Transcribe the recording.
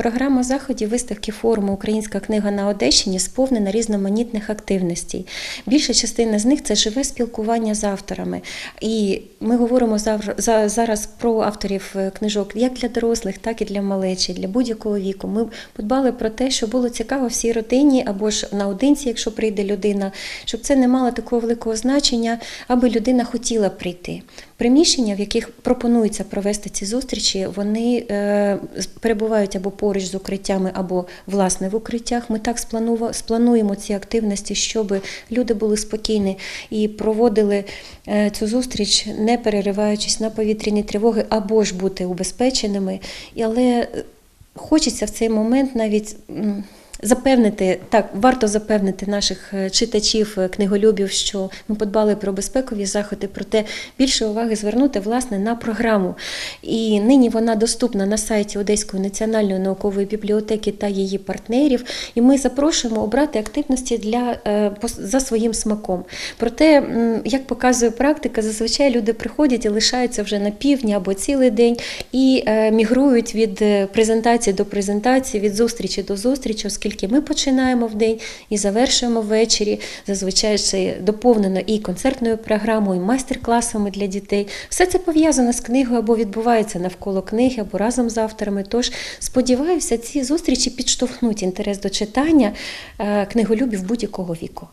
Програма заходів виставки форуму Українська книга на Одещині сповнена різноманітних активностей. Більша частина з них це живе спілкування з авторами. І ми говоримо зараз про авторів е, книжок як для дорослих, так і для малечі, для будь-якого віку. Ми подбали про те, щоб було цікаво всій родині або ж наодинці, якщо прийде людина, щоб це не мало такого великого значення, аби людина хотіла прийти. Приміщення, в яких пропонується провести ці зустрічі, вони е, перебувають або поруч з укриттями, або власне в укриттях. Ми так сплануємо ці активності, щоб люди були спокійні і проводили е, цю зустріч, не перериваючись на повітряні тривоги, або ж бути убезпеченими. Але е, хочеться в цей момент навіть. Запевнити так, варто запевнити наших е, читачів, е, книголюбів, що ми подбали про безпекові заходи, проте більше уваги звернути власне на програму. І нині вона доступна на сайті Одеської національної наукової бібліотеки та її партнерів. І ми запрошуємо обрати активності для е, за своїм смаком. Проте, як показує практика, зазвичай люди приходять і лишаються вже на півдні або цілий день і мігрують від презентації до презентації, від зустрічі до зустрічі, оскільки ми починаємо в день і завершуємо ввечері. Зазвичай це доповнено і концертною програмою, і майстер-класами для дітей. Все це пов'язано з книгою або відбувається навколо книги, або разом з авторами. Тож сподіваюся, ці зустрічі підштовхнуть інтерес до читання е, книголюбів будь-якого віку.